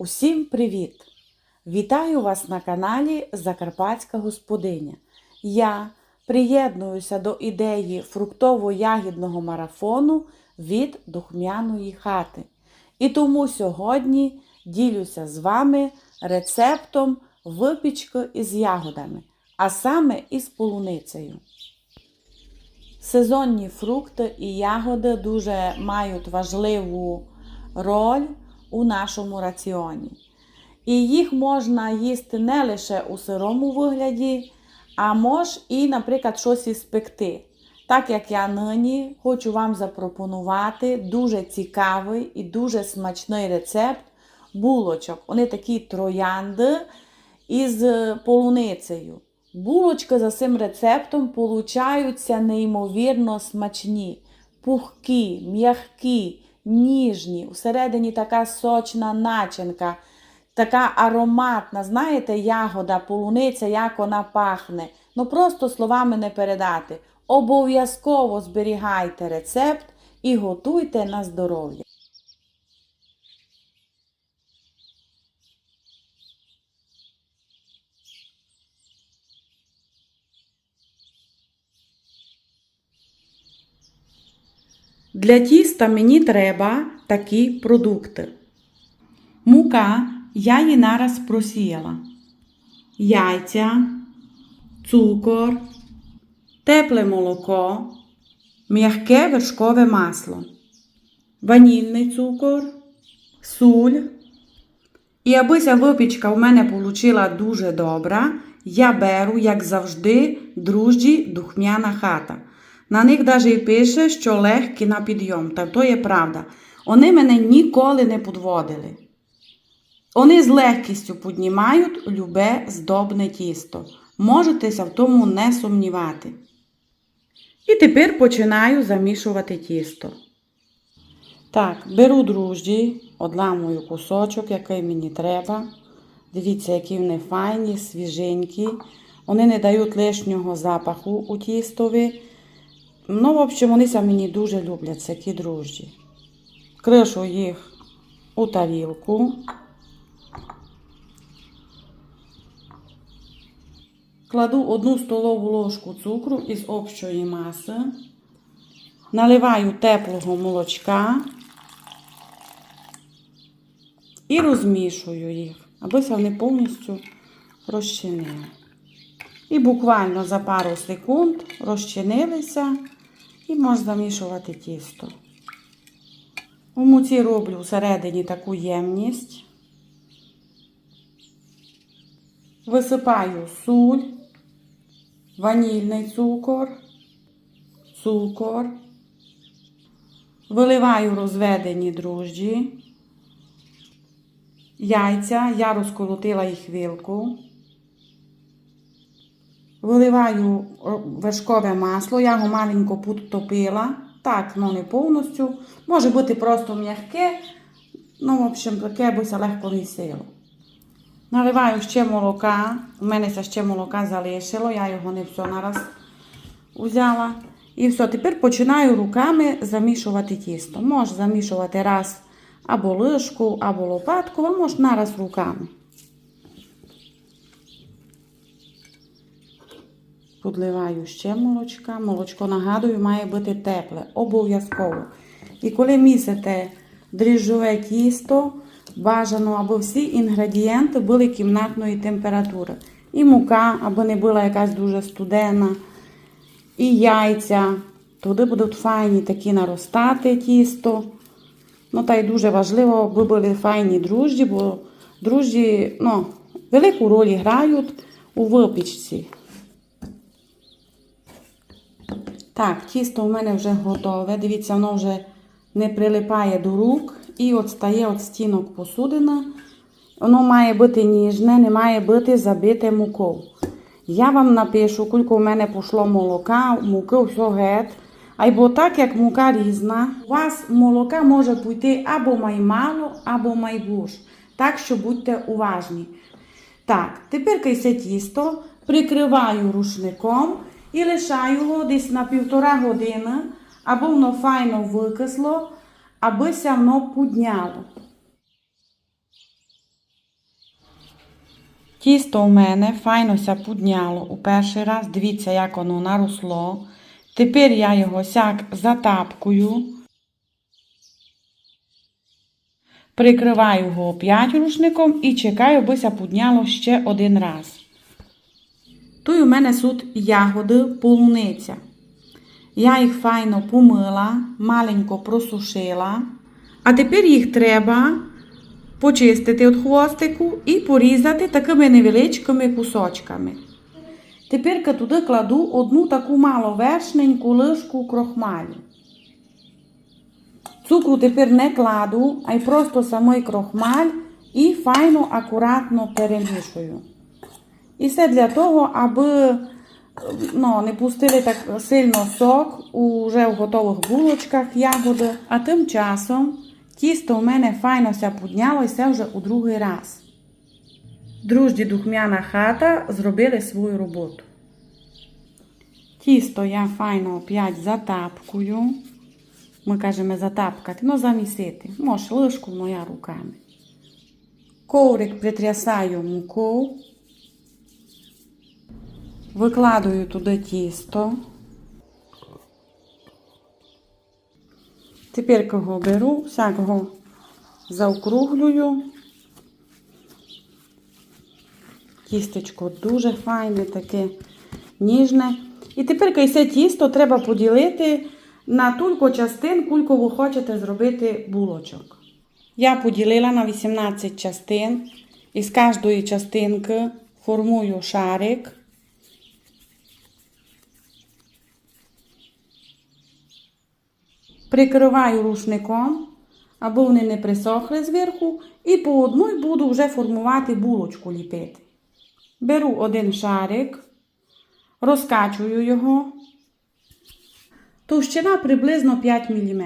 Усім привіт! Вітаю вас на каналі Закарпатська Господиня. Я приєднуюся до ідеї фруктово-ягідного марафону від духмяної хати. І тому сьогодні ділюся з вами рецептом випічки із ягодами, а саме із полуницею. Сезонні фрукти і ягоди дуже мають важливу роль у нашому раціоні. І їх можна їсти не лише у сирому вигляді, а мож і, наприклад, щось іспекти. Так як я нині хочу вам запропонувати дуже цікавий і дуже смачний рецепт булочок. Вони такі троянди із полуницею. Булочки за цим рецептом получаються неймовірно смачні, пухкі, м'які, ніжні. Усередині така сочна начинка, така ароматна. Знаєте, ягода, полуниця, як вона пахне. Ну просто словами не передати. Обов'язково зберігайте рецепт і готуйте на здоров'я. Для тіста мені треба такі продукти. Мука я її нараз просіяла. Яйця, цукор, тепле молоко, м'яке вершкове масло, ванільний цукор, суль. І аби ця випічка в мене вийшла дуже добра, я беру, як завжди, дружджі духмяна хата. На них навіть і пише, що легкі на підйом. Та то є правда. Вони мене ніколи не підводили. Вони з легкістю піднімають любе здобне тісто. Можетеся в тому не сумнівати. І тепер починаю замішувати тісто. Так, беру дружджі, одламую кусочок, який мені треба. Дивіться, які вони файні, свіженькі. Вони не дають лишнього запаху у тістові. Ну, в общем, вони мені дуже люблять такі дружджі. Кришу їх у тарілку. Кладу одну столову ложку цукру із общої маси. Наливаю теплого молочка і розмішую їх, аби вони повністю розчинили. І буквально за пару секунд розчинилися і можна замішувати тісто. У муці роблю всередині таку ємність. Висипаю суль, ванільний цукор, цукор, виливаю розведені дрожджі, яйця, я розколотила їх вилку. Виливаю вершкове масло, я його маленько підтопила. Так, ну не повністю. Може бути просто м'яке, ну, в общем, таке бися легко місило. Наливаю ще молока. У мене це ще молока залишило, я його не все нараз взяла. І все, тепер починаю руками замішувати тісто. Можеш замішувати раз або лишку, або лопатку, а можеш нараз руками. Подливаю ще молочка. Молочко, нагадую, має бути тепле, обов'язково. І коли місите дріжджове тісто, бажано, аби всі інгредієнти були кімнатної температури. І мука, аби не була якась дуже студена, і яйця. Туди будуть файні такі наростати тісто. Ну, та й дуже важливо, аби були файні дружджі, бо дружджі ну, велику роль грають у випічці. Так, тісто у мене вже готове. Дивіться, воно вже не прилипає до рук і от стає від стінок посудина. Воно має бути ніжне, не має бути забите мукою. Я вам напишу, скільки у мене пішло молока, муки, все геть. Або так, як мука різна, у вас молока може піти або маймало, або майбуш. Так що будьте уважні. Так, тепер це тісто прикриваю рушником і лишаю десь на півтора години, аби воно файно викисло, аби воно підняло. Тісто у мене файнося підняло у перший раз. Дивіться, як воно наросло. Тепер я його сяк затапкую. Прикриваю його опять рушником і чекаю, бися підняло ще один раз. Тут у мене тут ягоди полуниця. Я їх файно помила, маленько просушила. А тепер їх треба почистити від хвостику і порізати такими невеличкими кусочками. Тепер туди кладу одну таку маловершненьку лишку крохмалю. Цукру тепер не кладу, а й просто самий крохмаль і файно, акуратно перемішую. І все для того, аби ну, не пустили так сильно сок у в готових булочках ягоди. А тим часом тісто у мене файно ся піднялося вже у другий раз. Дружді духмяна хата зробили свою роботу. Тісто я файно опять затапкую. Ми кажемо затапкати, ну замісити. Може лишку, но я руками. Коврик притрясаю муку. Викладаю туди тісто. Тепер кого беру, всякого заокруглюю. Тістечко дуже файне, таке ніжне. І тепер це тісто треба поділити на тільки частин, кілько ви хочете зробити булочок. Я поділила на 18 частин. І з кожної частинки формую шарик. Прикриваю рушником, аби вони не присохли зверху, і по одній буду вже формувати булочку ліпити. Беру один шарик, розкачую його. Товщина приблизно 5 мм.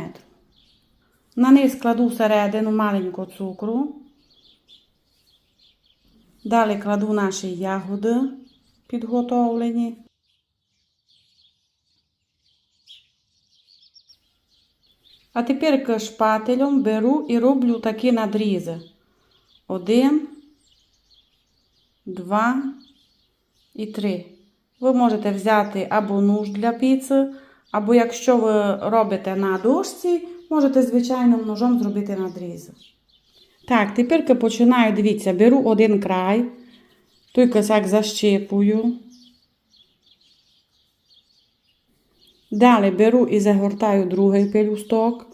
На низ кладу всередину маленько цукру. Далі кладу наші ягоди підготовлені. А тепер шпателем беру і роблю такі надрізи. Один, два і три. Ви можете взяти або нож для піци, або якщо ви робите на дошці, можете звичайним ножом зробити надрізи. Так, тепер починаю, дивіться, беру один край, той косяк защипую. Далі беру і загортаю другий пелюсток.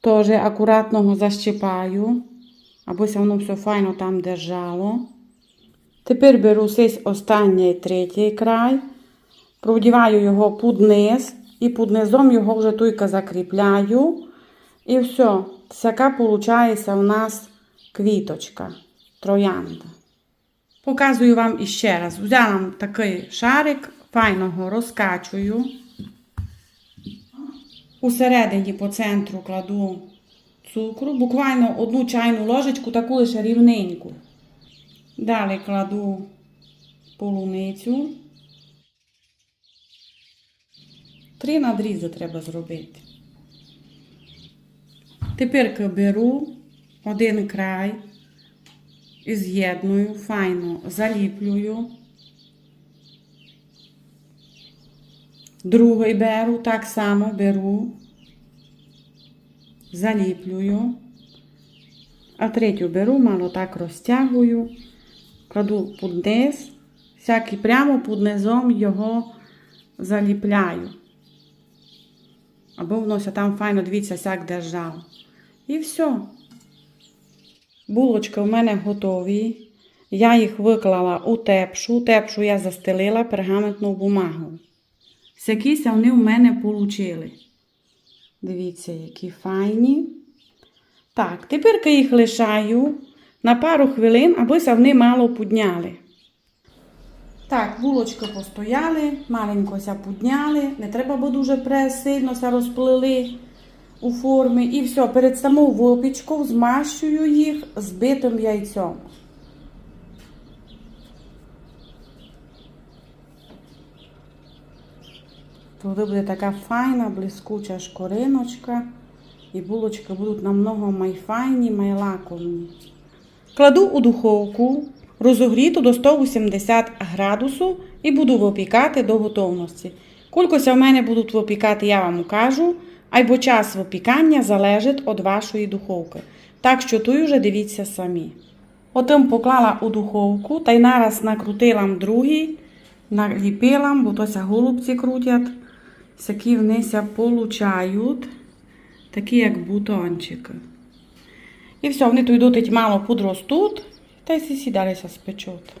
Теж акуратно його защипаю, аби воно все файно там держало. Тепер беру сись останній третій край, продіваю його під низ і під низом його вже туйка закріпляю. І все, така виходить у нас квіточка, троянда. Показую вам іще раз. Взяла такий шарик, файно його розкачую. Усередині по центру кладу цукру, буквально одну чайну ложечку, таку лише рівненьку. Далі кладу полуницю. Три надрізи треба зробити. Тепер беру один край і з'єдную, файно заліплюю. Другий беру, так само беру, заліплюю. А третю беру, мало так розтягую, кладу під низ, всякий прямо під низом його заліпляю. Або воно там файно, дивіться, сяк держав. І все. Булочки в мене готові. Я їх виклала у тепшу. Тепшу я застелила пергаментну бумагу. Сякіся вони в мене получили. Дивіться, які файні. Так, тепер я їх лишаю на пару хвилин, аби вони мало підняли. Так, булочки постояли, маленько ся підняли. Не треба, бо дуже прес сильно ся розплили у формі. І все, перед саму випічку змащую їх збитим яйцем. Туди буде така файна, блискуча шкориночка. І булочки будуть намного майфайні, майлаковні. Кладу у духовку розогріту до 180 градусу і буду випікати до готовності. Кількося в мене будуть випікати, я вам укажу, або час випікання залежить від вашої духовки. Так що тут вже дивіться самі. Потім поклала у духовку та й нараз накрутила другий, наліпила, бо тося голубці крутять. Такі внися получають, такі як бутончики. І все, вони тут йдуть мало подростуть, та й сідалися спечуть.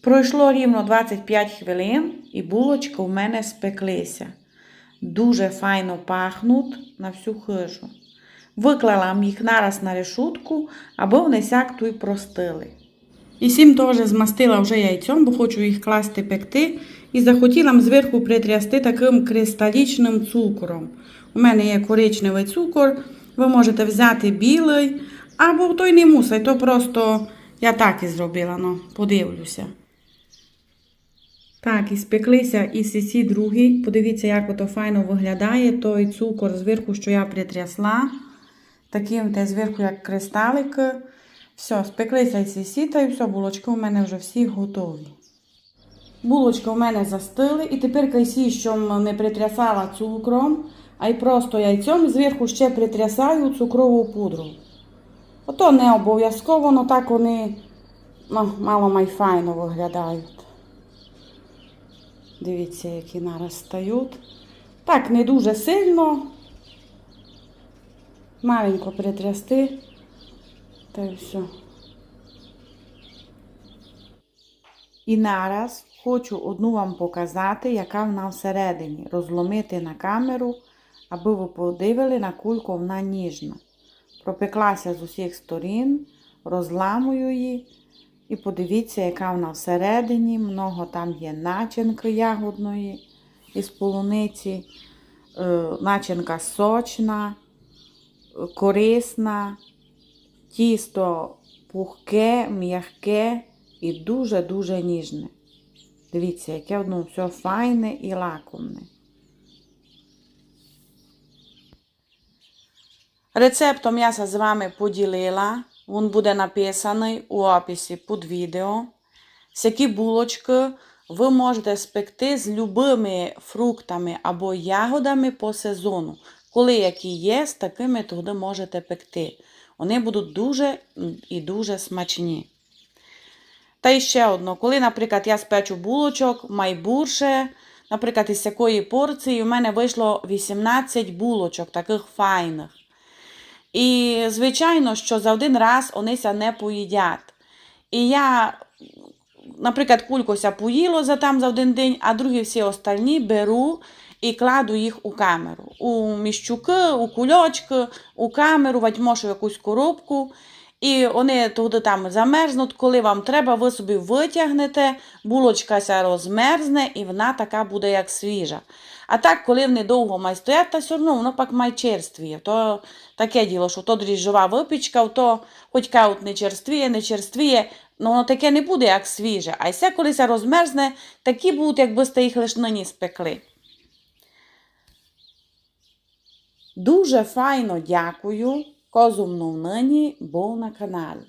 Пройшло рівно 25 хвилин, і булочки у мене спеклися. Дуже файно пахнуть на всю хижу. Виклала їх нараз на решутку, аби вони сяк ту простили. І сім теж змастила вже яйцем, бо хочу їх класти пекти. І захотіла зверху притрясти таким кристалічним цукром. У мене є коричневий цукор, ви можете взяти білий, або той не мусить, то просто я так і зробила, ну, подивлюся. Так, і спеклися і сісі другий. Подивіться, як ото файно виглядає той цукор зверху, що я притрясла. Таким те зверху, як кристалики. Все, спеклися і сісі, та і все, булочки у мене вже всі готові. Булочки у мене застили, і тепер кайсі, що не притрясала цукром, а й просто яйцем зверху ще притрясаю цукрову пудру. Ото не обов'язково, але так вони ну, мало майфайно виглядають. Дивіться, які нараз стають. Так, не дуже сильно. Маленько притрясти. Та й все. І нараз хочу одну вам показати, яка вона всередині. Розломити на камеру, аби ви подивили, на кульку вона ніжна. Пропеклася з усіх сторін, розламую її. І подивіться, яка вона всередині. Много там є начинки ягодної із полуниці. Е, Начинка сочна, корисна, тісто пухке, м'яке і дуже-дуже ніжне. Дивіться, яке воно все файне і лакомне. Рецептом я з вами поділила. Він буде написаний у описі під відео. Всякі булочки ви можете спекти з любими фруктами або ягодами по сезону. Коли які є, з такими туди можете пекти. Вони будуть дуже і дуже смачні. Та і ще одно, коли, наприклад, я спечу булочок, майбурше, наприклад, із якої порції, у мене вийшло 18 булочок, таких файних. І, звичайно, що за один раз онися не поїдять. І я, наприклад, кулькося поїло за там за один день, а другі всі остальні беру і кладу їх у камеру. У міщуки, у кульочки, у камеру, вадьмошу якусь коробку. І вони туди там замерзнуть. Коли вам треба, ви собі витягнете, булочка ся розмерзне, і вона така буде, як свіжа. А так, коли вони довго мають стояти, то все одно воно пак має черствіє. То таке діло, що то дріжджова випічка, то хоч кажуть, не черствіє, не черствіє, ну воно таке не буде, як свіже. А ся коли ся розмерзне, такі будуть, якби сте їх лише нині спекли. Дуже файно дякую, козумну нині був на каналі.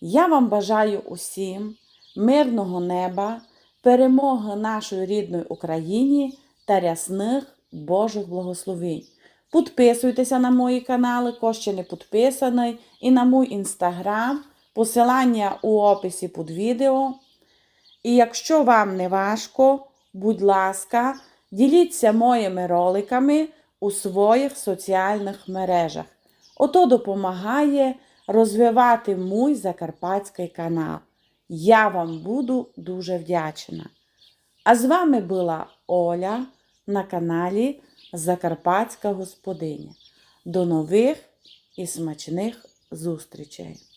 Я вам бажаю усім мирного неба, перемоги нашої рідної Україні та рясних Божих благословень. Підписуйтеся на мої канали, хто ще не підписаний, і на мій інстаграм, посилання у описі під відео. І якщо вам не важко, будь ласка, діліться моїми роликами у своїх соціальних мережах. Ото допомагає розвивати мій закарпатський канал. Я вам буду дуже вдячна. А з вами була Оля на каналі Закарпатська Господиня. До нових і смачних зустрічей!